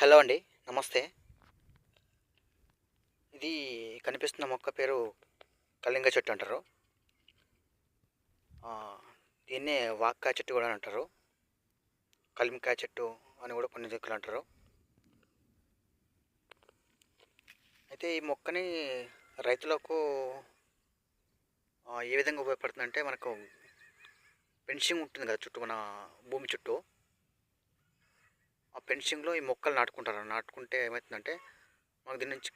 Hello అండి నమస్తే. ఇది కనిపిస్తున్న మొక్క పేరు కళింగ చెట్టు అంటారు. దీన్నే వాక్కాయ చెట్టు కూడా అంటారు. కలింకాయ చెట్టు అని కూడా కొన్ని దిక్కులు అంటారు. అయితే ఈ మొక్కని రైతులకు ఏ విధంగా ఉపయోగపడుతుందంటే మనకు ఫెన్సింగ్ ఉంటుంది కదా చుట్టూ మన భూమి చుట్టూ. ఆ ఫెన్సింగ్లో ఈ మొక్కలు నాటుకుంటారు. నాటుకుంటే ఏమవుతుందంటే మాకు దీని నుంచి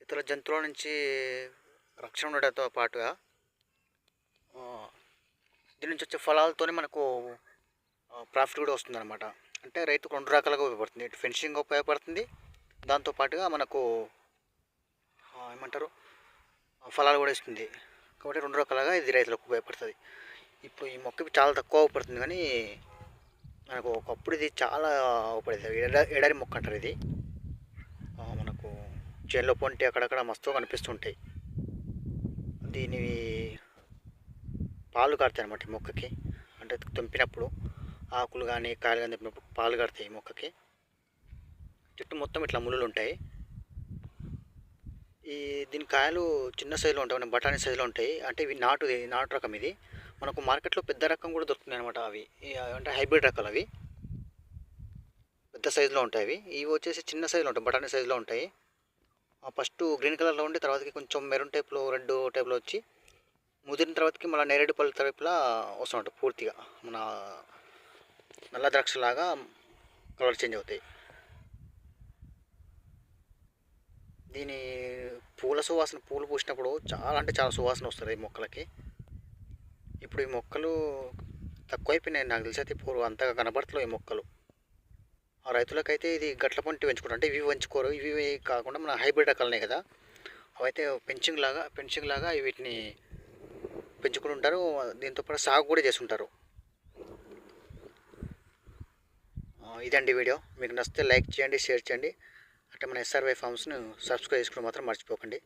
ఇతర జంతువుల నుంచి రక్షణ ఉండడంతో పాటుగా దీని నుంచి వచ్చే ఫలాలతోనే మనకు ప్రాఫిట్ కూడా వస్తుంది అనమాట అంటే రైతుకు రెండు రకాలుగా ఉపయోగపడుతుంది. ఇటు ఫెన్సింగ్ ఉపయోగపడుతుంది. దాంతో పాటుగా మనకు ఏమంటారు ఆ, ఫలాలు కూడా ఇస్తుంది. కాబట్టి రెండు రకాలుగా ఇది రైతులకు ఉపయోగపడుతుంది. ఇప్పుడు ఈ మొక్క చాలా తక్కువ ఉపయోగపడుతుంది. కానీ మనకు ఒకప్పుడు ఇది చాలా ఉపయోగపడేది. ఎడ ఎడారి మొక్క అంటారు ఇది. మనకు చేనులో పొంటి అక్కడక్కడ మస్తు కనిపిస్తుంటాయి. దీని పాలు కడతాయి అన్నమాట ఈ మొక్కకి. అంటే తెంపినప్పుడు ఆకులు కానీ కాయలు కానీ తెంపినప్పుడు పాలు కడతాయి ఈ మొక్కకి. చుట్టూ మొత్తం ఇట్లా ముళ్ళు ఉంటాయి. ఈ దీని కాయలు చిన్న సైజులో ఉంటాయి మన బఠానీ సైజులో ఉంటాయి. అంటే ఇవి నాటు నాటు రకం ఇది. మనకు మార్కెట్లో పెద్ద రకం కూడా దొరుకుతుంది అనమాట అవి. అంటే హైబ్రిడ్ రకాలు అవి. పెద్ద సైజులో ఉంటాయి అవి. ఇవి వచ్చేసి చిన్న సైజులో ఉంటాయి బఠానీ సైజులో ఉంటాయి. ఫస్ట్ గ్రీన్ కలర్లో ఉండి తర్వాతకి కొంచెం మెరూన్ టైప్లో రెడ్ టైప్లో వచ్చి ముదిరిన తర్వాతకి మళ్ళీ నేరేడు పళ్ళు వస్తూ ఉంటాయి పూర్తిగా. మన నల్ల ద్రాక్షలాగా కలర్ చేంజ్ అవుతాయి. దీని పూల సువాసన పూలు పూసినప్పుడు చాలా అంటే చాలా సువాసన వస్తుంది ఈ మొక్కలకి. ఇప్పుడు ఈ మొక్కలు తక్కువైపోయినాయి. నాకు తెలిసి అయితే పూర్వం అంతగా కనబడతలో ఈ మొక్కలు. ఆ రైతులకైతే ఇది గట్ల పంటి పెంచుకుంటారు. అంటే ఇవి పెంచుకోరు. ఇవి కాకుండా మన హైబ్రిడ్ రకాలనే కదా. అవైతే పెంచింగ్ లాగా పెంచింగ్ లాగా వీటిని పెంచుకుంటుంటారు దీంతో పాటు సాగు కూడా చేస్తుంటారు. ఇదండి వీడియో. మీకు నచ్చితే లైక్ చేయండి షేర్ చేయండి. అంటే మన ఎస్ఆర్వై ఫామ్స్ను సబ్స్క్రైబ్ చేసుకోవడం మాత్రం మర్చిపోకండి.